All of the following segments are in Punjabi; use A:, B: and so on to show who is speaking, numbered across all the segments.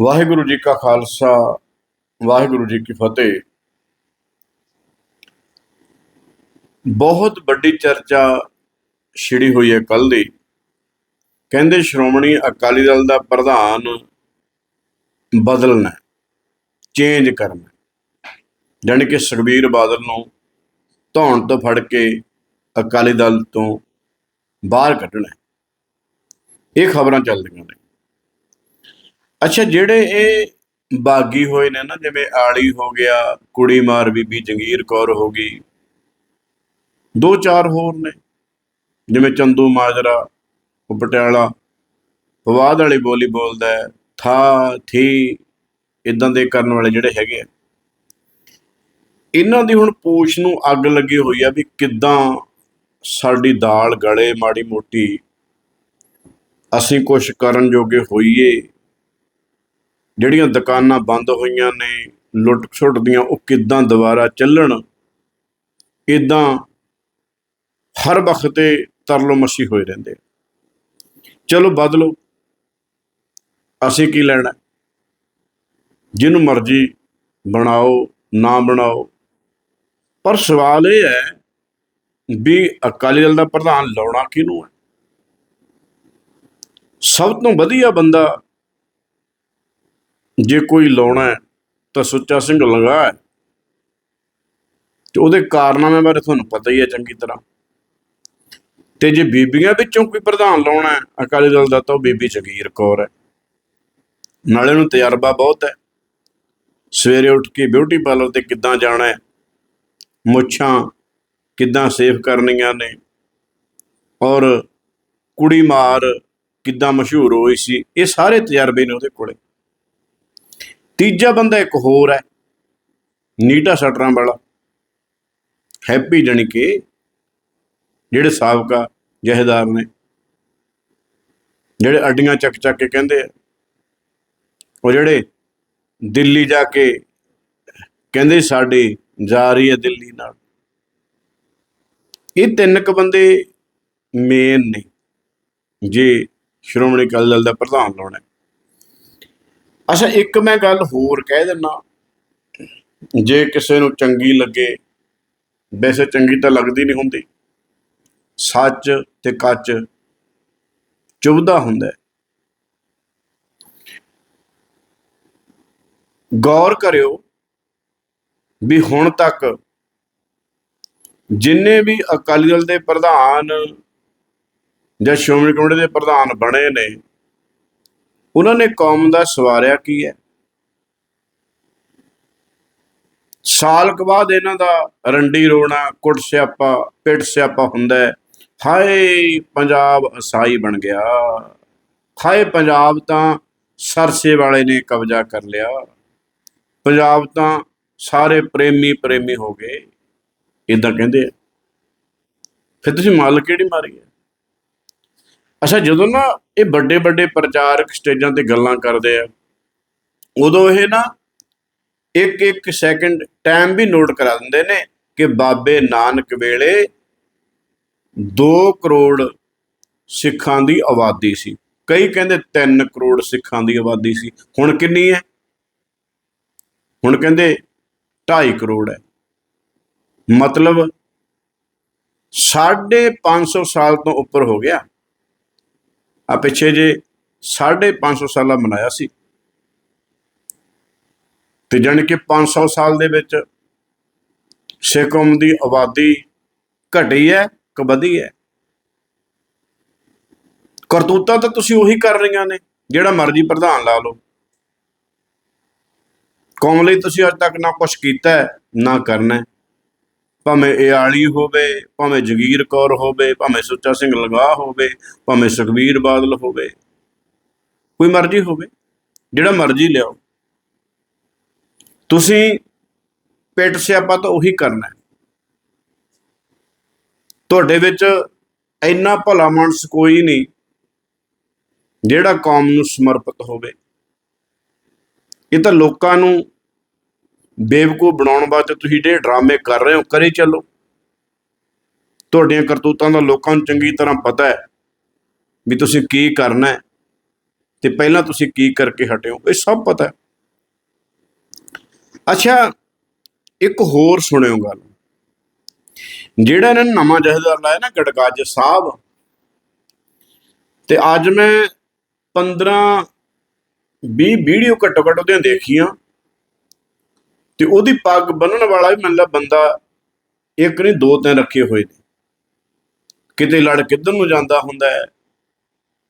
A: ਵਾਹਿਗੁਰੂ ਜੀ ਕਾ ਖਾਲਸਾ, ਵਾਹਿਗੁਰੂ ਜੀ ਕੀ ਫਤਿਹ। ਬਹੁਤ ਵੱਡੀ ਚਰਚਾ ਛਿੜੀ ਹੋਈ ਹੈ ਕੱਲ ਦੀ। ਕਹਿੰਦੇ ਸ਼੍ਰੋਮਣੀ ਅਕਾਲੀ ਦਲ ਦਾ ਪ੍ਰਧਾਨ ਬਦਲਣਾ, ਚੇਂਜ ਕਰਨਾ। ਜਾਣੀ ਕਿ ਸੁਖਬੀਰ ਬਾਦਲ ਨੂੰ ਧੌਣ ਤੋਂ ਫੜ ਕੇ ਅਕਾਲੀ ਦਲ ਤੋਂ ਬਾਹਰ ਕੱਢਣਾ। ਇਹ ਖਬਰਾਂ ਚੱਲਦੀਆਂ ਨੇ। ਅੱਛਾ, ਜਿਹੜੇ ਇਹ ਬਾਗੀ ਹੋਏ ਨੇ ਨਾ, ਜਿਵੇਂ ਆਲੀ ਹੋ ਗਿਆ ਕੁੜੀ ਮਾਰ ਬੀਬੀ ਜੰਗੀਰ ਕੌਰ ਹੋ ਗਈ, ਦੋ ਚਾਰ ਹੋਰ ਨੇ, ਜਿਵੇਂ ਚੰਦੂ ਮਾਜਰਾ, ਉਹ ਪਟਿਆਲਾ ਫਵਾਦ ਵਾਲੀ ਬੋਲੀ ਬੋਲਦਾ ਹੈ, ਥਾ, ਥੀ ਇਦਾਂ ਦੇ ਕਰਨ ਵਾਲੇ ਜਿਹੜੇ ਹੈਗੇ ਆ। ਇਹਨਾਂ ਦੀ ਹੁਣ ਪੂਛ ਨੂੰ ਅੱਗ ਲੱਗੀ ਹੋਈ ਆ ਵੀ ਕਿੱਦਾਂ ਸਾਡੀ ਦਾਲ ਗਲੇ ਮਾੜੀ ਮੋਟੀ, ਅਸੀਂ ਕੁਝ ਕਰਨ ਜੋਗੇ ਹੋਈਏ ਜਿਹੜੀਆਂ ਦੁਕਾਨਾਂ ਬੰਦ ਹੋਈਆਂ ਨੇ, ਲੁੱਟ ਖਸੁੱਟ ਦੀਆਂ ਉਹ ਕਿੱਦਾਂ ਦੁਬਾਰਾ ਚੱਲਣ ਇਦਾਂ ਹਰ ਵਕਤ ਤੇ ਤਰਲੋ ਮਸੀ ਹੋਏ ਰਹਿੰਦੇ ਚਲੋ ਬਦਲੋ, ਅਸੀਂ ਕੀ ਲੈਣਾ? ਜਿਹਨੂੰ ਮਰਜ਼ੀ ਬਣਾਓ, ਨਾ ਬਣਾਓ। ਪਰ ਸਵਾਲ ਇਹ ਹੈ ਵੀ ਅਕਾਲੀ ਦਲ ਦਾ ਪ੍ਰਧਾਨ ਲਾਉਣਾ ਕਿਹਨੂੰ ਹੈ? ਸਭ ਤੋਂ ਵਧੀਆ ਬੰਦਾ ਜੇ ਕੋਈ ਲਾਉਣਾ ਤਾਂ ਸੁੱਚਾ ਸਿੰਘ ਲੰਗਾ ਤੇ ਉਹਦੇ ਕਾਰਨਾਮੇ ਬਾਰੇ ਤੁਹਾਨੂੰ ਪਤਾ ਹੀ ਹੈ ਚੰਗੀ ਤਰ੍ਹਾਂ। ਤੇ ਜੇ ਬੀਬੀਆਂ ਵਿੱਚੋਂ ਕੋਈ ਪ੍ਰਧਾਨ ਲਾਉਣਾ ਅਕਾਲੀ ਦਲ ਦਾ, ਤਾਂ ਉਹ ਬੀਬੀ ਜਗੀਰ ਕੌਰ ਹੈ। ਨਾਲੇ ਨੂੰ ਤਜਰਬਾ ਬਹੁਤ ਹੈ। ਸਵੇਰੇ ਉੱਠ ਕੇ ਬਿਊਟੀ ਪਾਰਲਰ ਤੇ ਕਿੱਦਾਂ ਜਾਣਾ ਹੈ, ਮੁੱਛਾਂ ਕਿੱਦਾਂ ਸੇਫ ਕਰਨੀਆਂ ਨੇ, ਔਰ ਕੁੜੀ ਮਾਰ ਕਿੱਦਾਂ ਮਸ਼ਹੂਰ ਹੋਈ ਸੀ, ਇਹ ਸਾਰੇ ਤਜਰਬੇ ਨੇ ਉਹਦੇ ਕੋਲੇ। ਤੀਜਾ ਬੰਦਾ ਇੱਕ ਹੋਰ ਹੈ, ਨੀਟਾ ਸਟਰਾਂ ਵਾਲਾ। ਹੈਪੀ ਜਾਣੀ ਕਿ ਜਿਹੜੇ ਸਾਬਕਾ ਜਹੇਦਾਰ ਨੇ, ਜਿਹੜੇ ਅੱਡੀਆਂ ਚੱਕ ਚੱਕ ਕੇ ਕਹਿੰਦੇ ਆ, ਉਹ ਜਿਹੜੇ ਦਿੱਲੀ ਜਾ ਕੇ ਕਹਿੰਦੇ ਸਾਡੇ ਜਾ ਰਹੀ ਹੈ ਦਿੱਲੀ ਨਾਲ। ਇਹ ਤਿੰਨ ਕ ਬੰਦੇ ਮੇਨ ਨੇ, ਜੇ ਸ਼੍ਰੋਮਣੀ ਅਕਾਲੀ ਦਲ ਦਾ ਪ੍ਰਧਾਨ ਲਾਉਣਾ ਅੱਛਾ, ਇੱਕ ਮੈਂ ਗੱਲ ਹੋਰ ਕਹਿ ਦਿੰਨਾ ਜੇ ਕਿਸੇ ਨੂੰ ਚੰਗੀ ਲੱਗੇ, ਵੈਸੇ ਚੰਗੀ ਤਾਂ ਲੱਗਦੀ ਨਹੀਂ ਹੁੰਦੀ। ਸੱਚ ਤੇ ਕੱਚ ਚੁਭਦਾ ਹੁੰਦਾ ਗੌਰ ਕਰਿਓ ਵੀ ਹੁਣ ਤੱਕ ਜਿੰਨੇ ਵੀ ਅਕਾਲੀ ਦਲ ਦੇ ਪ੍ਰਧਾਨ ਜਾਂ ਸ਼੍ਰੋਮਣੀ ਕਮੇਟੀ ਦੇ ਪ੍ਰਧਾਨ ਬਣੇ ਨੇ ਉਹਨਾਂ ਨੇ ਕੌਮ ਦਾ ਸਵਾਰਿਆ ਕੀ ਹੈ? ਸਾਲ ਕ ਬਾਅਦ ਇਹਨਾਂ ਦਾ ਰੰਡੀ ਰੋਣਾ, ਕੁੱਟ ਸਿਆਪਾ, ਪਿੱਟ ਸਿਆਪਾ ਹੁੰਦਾ ਹੈ। ਹਾਏ, ਪੰਜਾਬ ਅਸਾਈ ਬਣ ਗਿਆ। ਹਾਏ, ਪੰਜਾਬ ਤਾਂ ਸਰਸੇ ਵਾਲੇ ਨੇ ਕਬਜ਼ਾ ਕਰ ਲਿਆ। ਪੰਜਾਬ ਤਾਂ ਸਾਰੇ ਪ੍ਰੇਮੀ ਪ੍ਰੇਮੀ ਹੋ ਗਏ। ਇਦਾਂ ਕਹਿੰਦੇ ਆ। ਫਿਰ ਤੁਸੀਂ ਮੱਲ ਕਿਹੜੀ ਮਾਰੀ ਹੈ? ਅੱਛਾ, ਜਦੋਂ ਨਾ ਇਹ ਵੱਡੇ ਵੱਡੇ ਪ੍ਰਚਾਰਕ ਸਟੇਜਾਂ ਤੇ ਗੱਲਾਂ ਕਰਦੇ ਆ, ਉਦੋਂ ਇਹ ਨਾ ਇੱਕ ਇੱਕ ਸੈਕਿੰਡ ਟਾਈਮ ਵੀ ਨੋਟ ਕਰਾ ਦਿੰਦੇ ਨੇ ਕਿ ਬਾਬੇ ਨਾਨਕ ਵੇਲੇ 2 ਕਰੋੜ ਸਿੱਖਾਂ ਦੀ ਆਬਾਦੀ ਸੀ। ਕਈ ਕਹਿੰਦੇ 3 ਕਰੋੜ ਸਿੱਖਾਂ ਦੀ ਆਬਾਦੀ ਸੀ। ਹੁਣ ਕਿੰਨੀ ਹੈ? ਹੁਣ ਕਹਿੰਦੇ 2.5 ਕਰੋੜ ਹੈ। ਮਤਲਬ 550 ਸਾਲ ਤੋਂ ਉੱਪਰ ਹੋ ਗਿਆ। ਆ ਪਿੱਛੇ ਜੇ 550 ਸਾਲਾ ਮਨਾਇਆ ਸੀ। ਤੇ ਜਾਣੀ ਕਿ 500 ਸਾਲ ਦੇ ਵਿੱਚ ਸਿੱਖ ਕੌਮ ਦੀ ਆਬਾਦੀ ਘਟੀ ਹੈ ਕਿ ਵਧੀ ਹੈ? ਕਰਤੂਤਾਂ ਤਾਂ ਤੁਸੀਂ ਉਹੀ ਕਰ ਰਹੀਆਂ ਨੇ, ਜਿਹੜਾ ਮਰਜ਼ੀ ਪ੍ਰਧਾਨ ਲਾ ਲਓ। ਕੌਮ ਲਈ ਤੁਸੀਂ ਅੱਜ ਤੱਕ ਨਾ ਕੁਝ ਕੀਤਾ ਨਾ ਕਰਨਾ ਭਾਵੇਂ ਇਹ ਆਲੀ ਹੋਵੇ, ਭਾਵੇਂ ਜਗੀਰ ਕੌਰ ਹੋਵੇ, ਭਾਵੇਂ ਸੁੱਚਾ ਸਿੰਘ ਲੰਗਾ ਹੋਵੇ, ਭਾਵੇਂ ਸੁਖਬੀਰ ਬਾਦਲ ਹੋਵੇ, ਕੋਈ ਮਰਜ਼ੀ ਹੋਵੇ, ਜਿਹੜਾ ਮਰਜ਼ੀ ਲਿਆਓ। ਤੁਸੀਂ ਪੇਟ ਸਿਆਪਾ ਤਾਂ ਉਹੀ ਕਰਨਾ ਤੁਹਾਡੇ ਵਿੱਚ ਇੰਨਾ ਭਲਾ ਮਾਨਸ ਕੋਈ ਨਹੀਂ ਜਿਹੜਾ ਕੌਮ ਨੂੰ ਸਮਰਪਿਤ ਹੋਵੇ। ਇਹ ਤਾਂ ਲੋਕਾਂ ਨੂੰ ਬੇਵਕੂਫ ਬਣਾਉਣ ਵਾਸਤੇ ਤੁਸੀਂ ਜਿਹੜੇ ਡਰਾਮੇ ਕਰ ਰਹੇ ਹੋ, ਕਰੇ ਚੱਲੋ। ਤੁਹਾਡੀਆਂ ਕਰਤੂਤਾਂ ਦਾ ਲੋਕਾਂ ਨੂੰ ਚੰਗੀ ਤਰ੍ਹਾਂ ਪਤਾ ਹੈ ਵੀ ਤੁਸੀਂ ਕੀ ਕਰਨਾ ਹੈ ਤੇ ਪਹਿਲਾਂ ਤੁਸੀਂ ਕੀ ਕਰਕੇ ਹਟਿਓ ਹੋ, ਇਹ ਸਭ ਪਤਾ ਹੈ। ਅੱਛਾ, ਇੱਕ ਹੋਰ ਸੁਣਿਓ ਗੱਲ। ਜਿਹੜਾ ਇਹਨਾਂ ਨੇ ਨਵਾਂ ਜਥੇਦਾਰ ਲਾਇਆ ਨਾ ਗੜਗੱਜ ਸਾਹਿਬ, ਤੇ ਅੱਜ ਮੈਂ 15 20 ਵੀਡੀਓ ਘੱਟੋ ਘੱਟ ਉਹਦੀਆਂ ਦੇਖੀਆਂ। ਤੇ ਉਹਦੀ ਪੱਗ ਬੰਨਣ ਵਾਲਾ ਵੀ ਮਤਲਬ ਬੰਦਾ ਇੱਕ ਨਹੀਂ, ਦੋ ਤਿੰਨ ਰੱਖੇ ਹੋਏ ਨੇ। ਕਿਤੇ ਲੜ ਕਿੱਧਰ ਨੂੰ ਜਾਂਦਾ ਹੁੰਦਾ ਹੈ?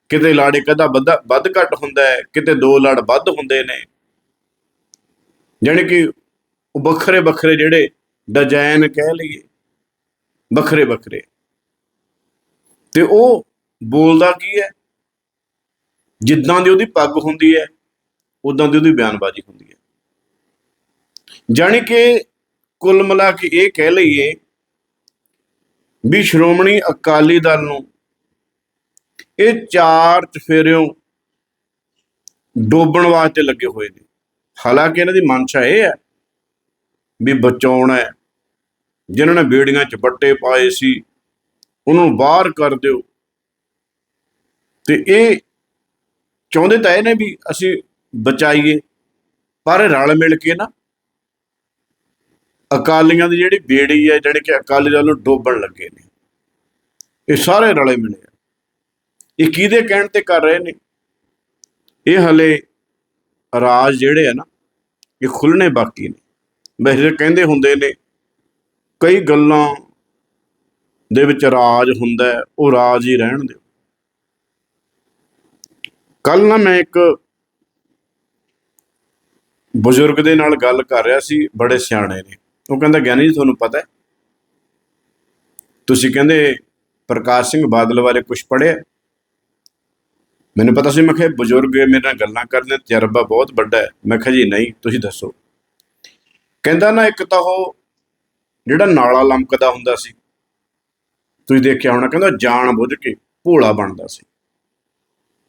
A: ਕਿਤੇ ਲੜ ਇੱਕ ਅੱਧਾ ਵੱਧ ਵੱਧ ਘੱਟ ਹੁੰਦਾ ਹੈ? ਕਿਤੇ ਦੋ ਲੜ ਵੱਧ ਹੁੰਦੇ ਨੇ? ਜਾਣੀ ਕਿ ਉਹ ਵੱਖਰੇ ਵੱਖਰੇ ਜਿਹੜੇ ਡਿਜ਼ਾਈਨ ਕਹਿ ਲਈਏ, ਵੱਖਰੇ ਵੱਖਰੇ। ਤੇ ਉਹ ਬੋਲਦਾ ਕੀ ਹੈ? ਜਿੱਦਾਂ ਦੀ ਉਹਦੀ ਪੱਗ ਹੁੰਦੀ ਹੈ ਉਦਾਂ ਦੀ ਉਹਦੀ ਬਿਆਨਬਾਜ਼ੀ ਹੁੰਦੀ ਹੈ। ਜਾਣੀ ਕਿ ਕੁੱਲ ਮਿਲਾ ਕੇ ਇਹ ਕਹਿ ਲਈਏ ਵੀ ਸ਼੍ਰੋਮਣੀ ਅਕਾਲੀ ਦਲ ਨੂੰ ਇਹ ਚਾਰ ਚਫੇਰਿਓਂ ਡੋਬਣ ਵਾਸਤੇ ਲੱਗੇ ਹੋਏ ਨੇ। ਹਾਲਾਂਕਿ ਇਹਨਾਂ ਦੀ ਮਨਸ਼ਾ ਇਹ ਹੈ ਵੀ ਬਚਾਉਣਾ ਹੈ। ਜਿਨ੍ਹਾਂ ਨੇ ਬੇੜੀਆਂ ਚ ਬੱਟੇ ਪਾਏ ਸੀ, ਉਹਨਾਂ ਨੂੰ ਬਾਹਰ ਕਰ ਦਿਓ। ਤੇ ਇਹ ਚਾਹੁੰਦੇ ਤਾਂ ਇਹ ਨੇ ਵੀ ਅਸੀਂ ਬਚਾਈਏ, ਪਰ ਰਲ ਮਿਲ ਕੇ ਨਾ ਅਕਾਲੀਆਂ ਦੀ ਜਿਹੜੀ ਬੇੜੀ ਹੈ ਜਿਹੜੇ ਕਿ ਅਕਾਲੀ ਦਲ ਨੂੰ ਡੋਬਣ ਲੱਗੇ ਨੇ। ਇਹ ਸਾਰੇ ਰਲੇ ਮਿਲੇ ਆ। ਇਹ ਕਿਹਦੇ ਕਹਿਣ ਤੇ ਕਰ ਰਹੇ ਨੇ? ਇਹ ਹਲੇ ਰਾਜ ਜਿਹੜੇ ਆ ਨਾ, ਇਹ ਖੁੱਲਣੇ ਬਾਕੀ ਨੇ। ਵੈਸੇ ਕਹਿੰਦੇ ਹੁੰਦੇ ਨੇ, ਕਈ ਗੱਲਾਂ ਦੇ ਵਿੱਚ ਰਾਜ ਹੁੰਦਾ ਉਹ ਰਾਜ ਹੀ ਰਹਿਣ ਦਿਓ। ਕੱਲ ਨਾ ਮੈਂ ਇੱਕ ਬਜ਼ੁਰਗ ਦੇ ਨਾਲ ਗੱਲ ਕਰ ਰਿਹਾ ਸੀ, ਬੜੇ ਸਿਆਣੇ ਨੇ। ਉਹ ਕਹਿੰਦਾ, ਗਿਆਨੀ ਜੀ, ਤੁਹਾਨੂੰ ਪਤਾ ਹੈ। ਤੁਸੀਂ ਕਹਿੰਦੇ ਪ੍ਰਕਾਸ਼ ਸਿੰਘ ਬਾਦਲ ਬਾਰੇ ਕੁਝ ਪੜ੍ਹਿਆ ਮੈਨੂੰ ਪਤਾ ਸੀ, ਮੈਂ ਕਿਹਾ ਬਜ਼ੁਰਗ ਮੇਰੇ ਨਾਲ ਗੱਲਾਂ ਕਰਦੇ ਤਜਰਬਾ ਬਹੁਤ ਵੱਡਾ ਹੈ। ਮੈਂ ਕਿਹਾ, ਜੀ, ਨਹੀਂ, ਤੁਸੀਂ ਦੱਸੋ। ਕਹਿੰਦਾ ਨਾ, ਇੱਕ ਤਾਂ ਉਹ ਜਿਹੜਾ ਨਾਲਾ ਲੰਕਦਾ ਹੁੰਦਾ ਸੀ, ਤੁਸੀਂ ਦੇਖਿਆ ਹੋਣਾ, ਕਹਿੰਦਾ, ਜਾਣ ਬੁੱਝ ਕੇ ਭੋਲਾ ਬਣਦਾ ਸੀ।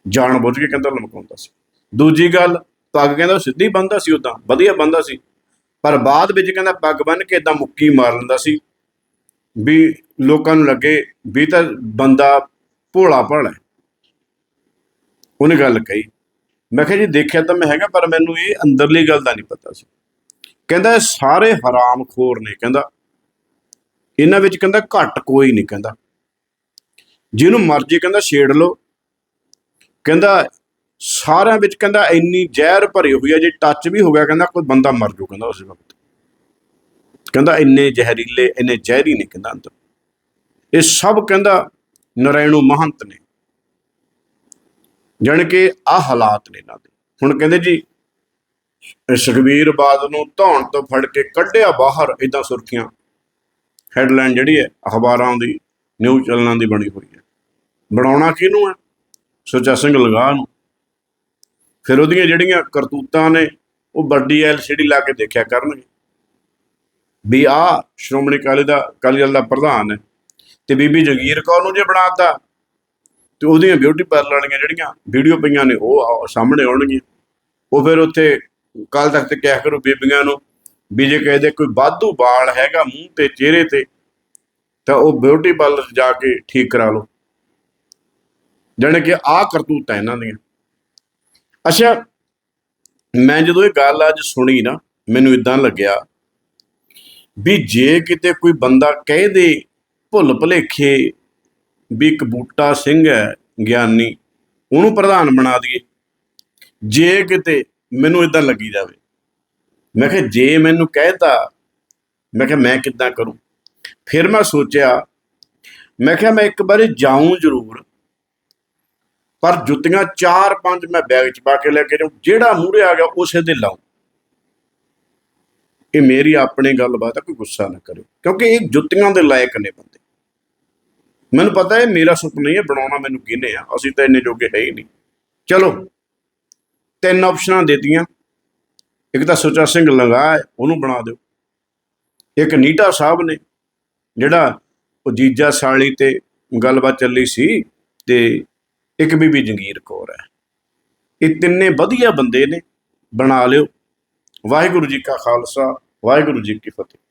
A: ਜਾਣ ਬੁੱਝ ਕੇ ਕਹਿੰਦਾ ਲਮਕਾਉਂਦਾ ਸੀ। ਦੂਜੀ ਗੱਲ ਪੱਗ ਕਹਿੰਦਾ ਸਿੱਧੀ ਬੰਨਦਾ ਸੀ ਉਦਾਂ ਵਧੀਆ ਬੰਨਦਾ ਸੀ। ਪਰ ਬਾਅਦ ਵਿੱਚ ਕਹਿੰਦਾ ਪੱਗ ਬੰਨ ਕੇ ਇਦਾਂ ਮੁੱਕੀ ਮਾਰ ਲੈਂਦਾ ਸੀ ਵੀ ਲੋਕਾਂ ਨੂੰ ਲੱਗੇ ਵੀ ਤਾਂ ਬੰਦਾ ਭੋਲਾ ਭਾਲਾ ਉਹਨੇ ਗੱਲ ਕਹੀ। ਮੈਂ ਕਿਹਾ ਜੀ ਦੇਖਿਆ ਤਾਂ ਮੈਂ ਹੈਗਾ ਪਰ ਮੈਨੂੰ ਇਹ ਅੰਦਰਲੀ ਗੱਲ ਦਾ ਨਹੀਂ ਪਤਾ ਸੀ। ਕਹਿੰਦਾ ਇਹ ਸਾਰੇ ਹਰਾਮਖੋਰ ਨੇ ਕਹਿੰਦਾ। ਇਹਨਾਂ ਵਿੱਚ ਕਹਿੰਦਾ ਘੱਟ ਕੋਈ ਨਹੀਂ ਕਹਿੰਦਾ। ਜਿਹਨੂੰ ਮਰਜ਼ੀ ਕਹਿੰਦਾ ਛੇੜ ਲਓ। ਕਹਿੰਦਾ ਸਾਰਿਆਂ ਵਿੱਚ ਕਹਿੰਦਾ ਇੰਨੀ ਜ਼ਹਿਰ ਭਰੀ ਹੋਈ ਹੈ ਜੇ ਟੱਚ ਵੀ ਹੋ ਗਿਆ, ਕਹਿੰਦਾ ਕੋਈ ਬੰਦਾ ਮਰ ਜੂ, ਕਹਿੰਦਾ ਉਸ ਵਕਤ। ਕਹਿੰਦਾ ਇੰਨੇ ਜ਼ਹਿਰੀਲੇ, ਇੰਨੇ ਜ਼ਹਿਰੀ ਨੇ ਕਹਿੰਦਾ ਅੰਦਰ। ਇਹ ਸਭ ਕਹਿੰਦਾ ਨਰੈਣੂ ਮਹੰਤ ਨੇ। ਜਾਣੀ ਕਿ ਆ ਹਾਲਾਤ ਨੇ ਇਹਨਾਂ ਦੇ। ਹੁਣ ਕਹਿੰਦੇ ਜੀ ਇਹ ਸੁਖਬੀਰ ਬਾਦਲ ਨੂੰ ਧੌਣ ਤੋਂ ਫੜ ਕੇ ਕੱਢਿਆ ਬਾਹਰ ਇਦਾਂ ਸੁਰਖੀਆਂ। ਹੈਡਲਾਈਨ ਜਿਹੜੀ ਹੈ, ਅਖਬਾਰਾਂ ਦੀ ਨਿਊਜ਼ ਚੈਨਲਾਂ ਦੀ ਬਣੀ ਹੋਈ ਹੈ। ਬਣਾਉਣਾ ਕਿਹਨੂੰ ਹੈ? ਸੁੱਚਾ ਸਿੰਘ ਲਗਾ ਨੂੰ। ਫਿਰ ਉਹਦੀਆਂ ਜਿਹੜੀਆਂ ਕਰਤੂਤਾਂ ਨੇ, ਉਹ ਵੱਡੀ ਐਲਸੀਡੀ ਲਾ ਕੇ ਦੇਖਿਆ ਕਰਨਗੇ। ਵੀ ਆ ਸ਼੍ਰੋਮਣੀ ਅਕਾਲੀ ਦਾ, ਅਕਾਲੀ ਦਲ ਦਾ ਪ੍ਰਧਾਨ ਹੈ ਤੇ ਬੀਬੀ ਜਗੀਰ ਕੌਰ ਨੂੰ ਜੇ ਬਣਾਤਾ, ਤੇ ਉਹਦੀਆਂ ਬਿਊਟੀ ਪਾਰਲਰ ਵਾਲੀਆਂ ਜਿਹੜੀਆਂ ਵੀਡੀਓ ਪਈਆਂ ਨੇ, ਉਹ ਆ- ਸਾਹਮਣੇ ਆਉਣਗੀਆਂ। ਉਹ ਫਿਰ ਉੱਥੇ ਕੱਲ ਤੱਕ ਤੇ ਕਿਹਾ ਕਰੂ ਬੀਬੀਆਂ ਨੂੰ ਵੀ ਜੇ ਕਹਦੇ ਕੋਈ ਵਾਧੂ ਵਾਲ ਹੈਗਾ ਮੂੰਹ ਤੇ, ਚਿਹਰੇ ਤੇ, ਤਾਂ ਉਹ ਬਿਊਟੀ ਪਾਰਲਰ ਜਾ ਕੇ ਠੀਕ ਕਰਾ ਲਓ। ਜਾਣੀ ਕਿ ਆਹ ਕਰਤੂਤਾਂ ਇਹਨਾਂ ਦੀਆਂ। ਅੱਛਾ, ਮੈਂ ਜਦੋਂ ਇਹ ਗੱਲ ਅੱਜ ਸੁਣੀ ਨਾ, ਮੈਨੂੰ ਇਦਾਂ ਲੱਗਿਆ ਵੀ ਜੇ ਕਿਤੇ ਕੋਈ ਬੰਦਾ ਕਹਿ ਦੇ ਭੁੱਲ ਭੁਲੇਖੇ ਵੀ ਇੱਕ ਬੂਟਾ ਸਿੰਘ ਹੈ ਗਿਆਨੀ, ਉਹਨੂੰ ਪ੍ਰਧਾਨ ਬਣਾ ਦਈਏ। ਜੇ ਕਿਤੇ ਮੈਨੂੰ ਇਦਾਂ ਲੱਗੀ ਜਾਵੇ, ਮੈਂ ਕਿਹਾ ਜੇ ਮੈਨੂੰ ਕਹਿਤਾ ਮੈਂ ਕਿਹਾ ਮੈਂ ਕਿੱਦਾਂ ਕਰੂੰ? ਫਿਰ ਮੈਂ ਸੋਚਿਆ, ਮੈਂ ਕਿਹਾ ਮੈਂ ਇੱਕ ਵਾਰੀ ਜਾਊਂ ਜ਼ਰੂਰ। ਪਰ ਜੁੱਤੀਆਂ ਚਾਰ ਪੰਜ ਮੈਂ ਬੈਗ ਚ ਪਾ ਕੇ ਲੈ ਕੇ ਜਾਊਂ, ਜਿਹੜਾ ਮੂਹਰੇ ਆ ਗਿਆ, ਉਸੇ ਦੇ ਲਾਉਂ ਇਹ ਮੇਰੀ ਆਪਣੀ ਗੱਲਬਾਤ ਹੈ ਕੋਈ ਗੁੱਸਾ ਨਾ ਕਰਿਓ। ਕਿਉਂਕਿ ਇਹ ਜੁੱਤੀਆਂ ਦੇ ਲਾਇਕ ਨੇ ਬੰਦੇ। ਮੈਨੂੰ ਪਤਾ ਹੈ ਮੇਰਾ ਸੁਪਨਾ ਹੀ ਹੈ, ਬਣਾਉਣਾ ਮੈਨੂੰ ਕਿਹਨੇ ਆ? ਅਸੀਂ ਤਾਂ ਇੰਨੇ ਜੋਗੇ ਹੈ ਹੀ ਨਹੀਂ। ਚਲੋ, ਤਿੰਨ ਆਪਸ਼ਨਾਂ ਦੇਤੀਆਂ। ਇੱਕ ਤਾਂ ਸੁੱਚਾ ਸਿੰਘ ਲੰਗਾ ਹੈ, ਉਹਨੂੰ ਬਣਾ ਦਿਓ। ਇੱਕ ਨੀਟਾ ਸਾਹਿਬ ਨੇ, ਜਿਹੜਾ ਉਹ ਜੀਜਾ ਸਾਲੀ ਤੇ ਗੱਲਬਾਤ ਚੱਲੀ ਸੀ, ਤੇ ਇੱਕ ਬੀਬੀ ਜੰਗੀਰ ਕੌਰ ਹੈ। ਇਹ ਤਿੰਨੇ ਵਧੀਆ ਬੰਦੇ ਨੇ। ਬਣਾ ਲਿਓ। ਵਾਹਿਗੁਰੂ ਜੀ ਕਾ ਖਾਲਸਾ, ਵਾਹਿਗੁਰੂ ਜੀ ਕੀ ਫਤਿਹ।